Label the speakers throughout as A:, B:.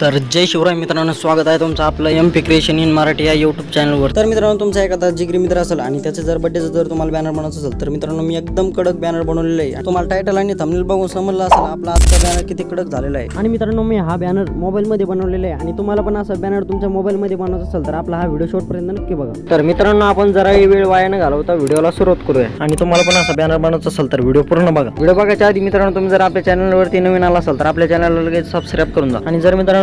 A: तर जय शिवराय मित्रांनो स्वागत आहे तुमचं आपलं M P creation in Marathi या यूट्यूब चॅनलवर तर मित्रांनो तुमचा एखादा जिगरी मित्र असेल आणि त्याचे जर बड्डेचं जर तुम्हाला बॅनर बनवायचं असेल तर मित्रांनो मी एकदम कडक बॅनर बनवलेलं आहे. तुम्हाला टायटल आणि थंबनेल बघून समजलं असेल आपला आजचा बॅनर किती कडक झालेला आहे. आणि मित्रांनो मी हा बॅनर मोबाईलमध्ये बनवलेला आहे. आणि तुम्हाला पण असा बॅनर तुमच्या मोबाईलमध्ये बनवायचा असेल तर आपला हा व्हिडिओ शॉर्टपर्यंत नक्की बघा. तर मित्रांनो आपण जराही वेळ वाया न घालवता व्हिडिओला सुरुवात करूया. आणि तुम्हाला पण असा बॅनर बनवायचा असेल तर व्हिडिओ पूर्ण बघा. व्हिडिओ बघायच्या आधी मित्रांनो तुम्ही जर आपल्या चॅनलवरती नवीन आला असाल तर आपल्या चॅनलला लगेच सबस्क्राईब करून जा. आणि जर मित्रांनो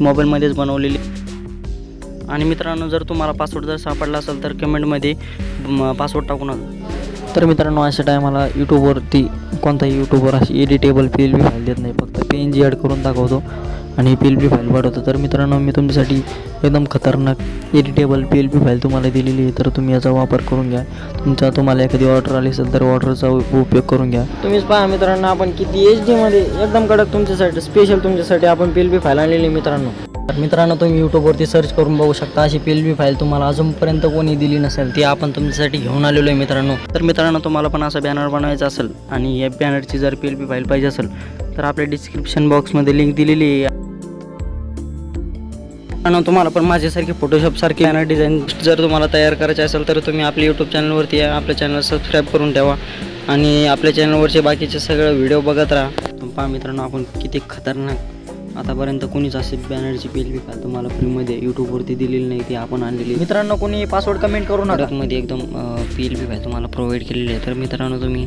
A: मोबाईलमध्येच बनवलेली. आणि मित्रांनो जर तुम्हाला पासवर्ड जर सापडला असेल तर कमेंटमध्ये पासवर्ड टाकू नका तर मित्रांनो अशा टायमाला यूट्यूबवरती कोणताही यूट्यूबवर अशी editable P L B file देत नाही. फक्त पी एन जी ॲड करून दाखवतो. आणि पी एल बी फाईल पाठवतो तर मित्रांनो मी तुमच्यासाठी एकदम खतरनाक editable P L B file तुम्हाला दिलेली आहे. तर तुम्ही याचा वापर करून घ्या. तुमचा तुम्हाला एखादी ऑर्डर आली असेल तर ऑर्डरचा उपयोग करून घ्या. तुम्हीच पहा मित्रांनो आपण किती एच डीमध्ये एकदम कडक तुमच्यासाठी स्पेशल तुमच्यासाठी आपण पी एल बी फाईल आणलेली आहे मित्रांनो. तर मित्रांनो तुम्ही यूट्यूबवरती सर्च करून बघू शकता. अशी पी एल बी फाईल तुम्हाला अजूनपर्यंत कोणी दिली नसेल ती आपण तुमच्यासाठी घेऊन आलेलो आहे मित्रांनो. तर मित्रांनो तुम्हाला पण असा बॅनर बनवायचा असेल आणि या बॅनरची जर पी एल बी फाईल पाहिजे असेल तर आपल्या डिस्क्रिप्शन बॉक्समध्ये लिंक दिलेली आहे. आणि तुम्हाला पण माझ्यासारखी फोटोशॉपसारखी बॅनर डिझाईन जर तुम्हाला तयार करायचे असेल तर तुम्ही आपल्या यूट्यूब चॅनलवरती या आपल्या चॅनल सबस्क्राईब करून ठेवा. आणि आपल्या चॅनलवरचे बाकीचे सगळं व्हिडिओ बघत राहा. पहा मित्रांनो आपण किती खतरनाक आतापर्यंत कोणीच असे बॅनरची पी एल बी फाईल तुम्हाला फ्रीमध्ये यूट्यूबवरती दिलेली नाही ती आपण आणलेली. मित्रांनो कोणी पासवर्ड कमेंट करू नका. मध्ये एकदम पी एल बी फाईल तुम्हाला प्रोव्हाइड केलेली आहे. तर मित्रांनो तुम्ही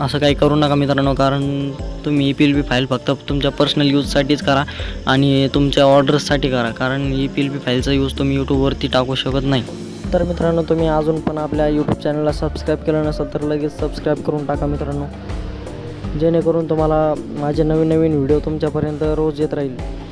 A: असं काही करू नका मित्रांनो कारण तुम्ही E P L P file फक्त तुमच्या पर्सनल यूजसाठीच करा आणि तुमच्या ऑर्डर्ससाठी करा कारण ई पी एल पी फाईलचा यूज तुम्ही यूट्यूबवरती टाकू शकत नाही. तर मित्रांनो तुम्ही अजून पण आपल्या यूट्यूब चॅनलला सबस्क्राईब केलं नसेल तर लगेच सबस्क्राईब करून टाका मित्रांनो. जेणेकरून तुम्हाला माझे नवीन नवीन व्हिडिओ तुमच्यापर्यंत रोज येत राहील.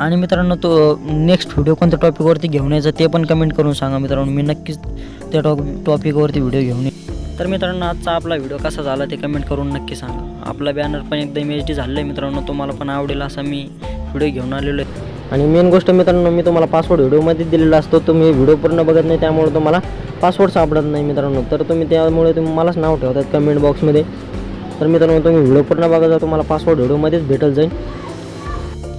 A: आणि मित्रांनो तो नेक्स्ट व्हिडिओ कोणत्या टॉपिकवरती घेऊन यायचा ते पण कमेंट करून सांगा मित्रांनो. मी नक्कीच त्या टॉप टॉपिकवरती व्हिडिओ घेऊन येईन. तर मित्रांनो आजचा आपला व्हिडिओ कसा झाला ते कमेंट करून नक्की सांगा. आपला बॅनर पण एकदम एच डी झालं आहे मित्रांनो तुम्हाला पण आवडेल असा मी व्हिडिओ घेऊन आलेलो आहे. आणि मेन गोष्ट मित्रांनो मी तुम्हाला पासवर्ड व्हिडिओमध्ये दिलेला असतो. तुम्ही व्हिडिओ पूर्ण बघत नाही त्यामुळे तुम्हाला पासवर्ड सापडत नाही मित्रांनो. तर तुम्ही त्यामुळे तुम्ही मलाच नाव ठेवतात कमेंट बॉक्समध्ये तर मित्रांनो तुम्ही व्हिडिओ पूर्ण बघा तुम्हाला पासवर्ड व्हिडिओमध्येच भेटल जाईल.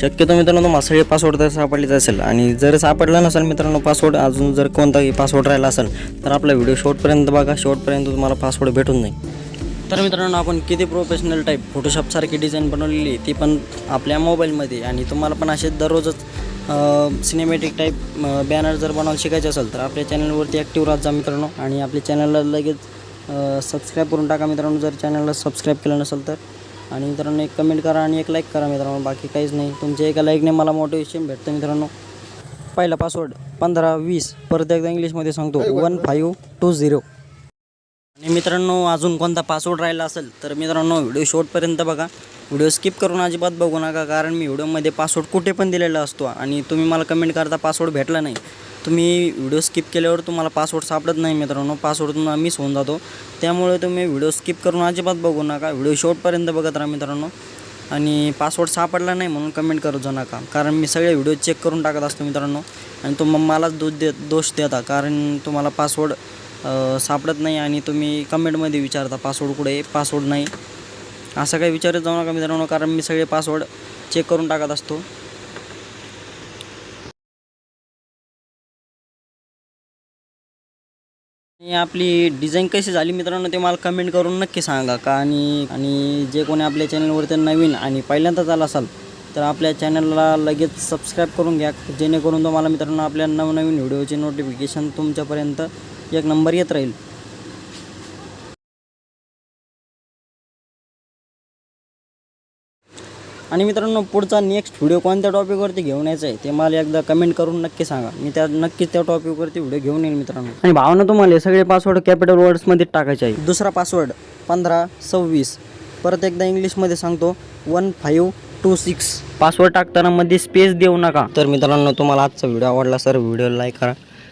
A: शक्यतो मित्रांनो तुम्हाला पासवर्ड तर सापडलेच असेल. आणि जर सापडला नसेल मित्रांनो पासवर्ड अजून जर कोणताही पासवर्ड राहिला असेल तर आपला व्हिडिओ शेवटपर्यंत बघा. शेवटपर्यंत तुम्हाला पासवर्ड भेटून जाईल. तर मित्रांनो आपण किती प्रोफेशनल टाईप फोटोशॉपसारखी डिझाईन बनवलेली ती पण आपल्या मोबाईलमध्ये आणि तुम्हाला पण असे दररोजच सिनेमॅटिक टाईप बॅनर जर बनवायला शिकायचे असेल तर आपल्या चॅनलवरती ॲक्टिव्ह राहत जा मित्रांनो. आणि आपल्या चॅनलला लगेच सबस्क्राईब करून टाका मित्रांनो. जर चॅनलला सबस्क्राईब केलं नसेल तर. आणि मित्रांनो एक कमेंट करा आणि एक लाईक करा मित्रांनो बाकी काहीच नाही. तुमच्या एका लाईकने मला मोटिवेशन भेटतं मित्रांनो. पहिला पासवर्ड पंधरा वीस. परत एकदा इंग्लिशमध्ये सांगतो. वन फाईव्ह टू झिरो आणि मित्रांनो अजून कोणता पासवर्ड राहिला असेल तर मित्रांनो व्हिडिओ शेवटपर्यंत बघा. व्हिडिओ स्किप करून अजिबात बघू नका कारण मी व्हिडिओमध्ये पासवर्ड कुठे पण दिलेला असतो. आणि तुम्ही मला कमेंट करता पासवर्ड भेटला नाही. तुम्ही व्हिडिओ स्किप केल्यावर तुम्हाला पासवर्ड सापडत नाही मित्रांनो. पासवर्ड तुम्हाला मिस होऊन जातो. त्यामुळे तुम्ही व्हिडिओ स्किप करून अजिबात बघू नका. व्हिडिओ शेवटपर्यंत बघत राहा मित्रांनो. आणि पासवर्ड सापडला नाही म्हणून कमेंट करू जाऊ नका. कारण मी सगळे व्हिडिओ चेक करून टाकत असतो मित्रांनो. आणि तो मग मलाच दोष दे दोष देता. कारण तुम्हाला पासवर्ड सापडत नाही आणि तुम्ही कमेंटमध्ये विचारता पासवर्ड कुठे पासवर्ड नाही. असं काही विचारत जाऊ नका मित्रांनो. कारण मी सगळे पासवर्ड चेक करून टाकत असतो. आणि आपली डिझाईन कशी झाली मित्रांनो ते मला कमेंट करून नक्की सांगा का? आणि आणि जे कोणी आपल्या चॅनलवरती नवीन आणि पहिल्यांदाच आला असाल तर आपल्या चॅनलला लगेच सबस्क्राईब करून घ्या जेणेकरून तुम्हाला मित्रांनो आपल्या नवनवीन व्हिडिओचे नोटिफिकेशन तुमच्यापर्यंत एक नंबर येत राहील. आणि मित्रांनो पुढचा नेक्स्ट व्हिडिओ कोणत्या टॉपिकवरती घेऊन यायचा आहे ते मला एकदा कमेंट करून नक्की सांगा. मी त्या नक्कीच त्या टॉपिकवरती व्हिडिओ घेऊन येईल मित्रांनो. आणि भावना तुम्हाला हे सगळे पासवर्ड कॅपिटल वर्ड्समध्ये टाकायचे आहे. दुसरा पासवर्ड पंधरा सव्वीस. परत एकदा इंग्लिशमध्ये सांगतो one five two six password टाकताना मध्ये स्पेस देऊ नका. तर मित्रांनो तुम्हाला आजचा व्हिडिओ आवडला सर व्हिडिओ लाईक करा.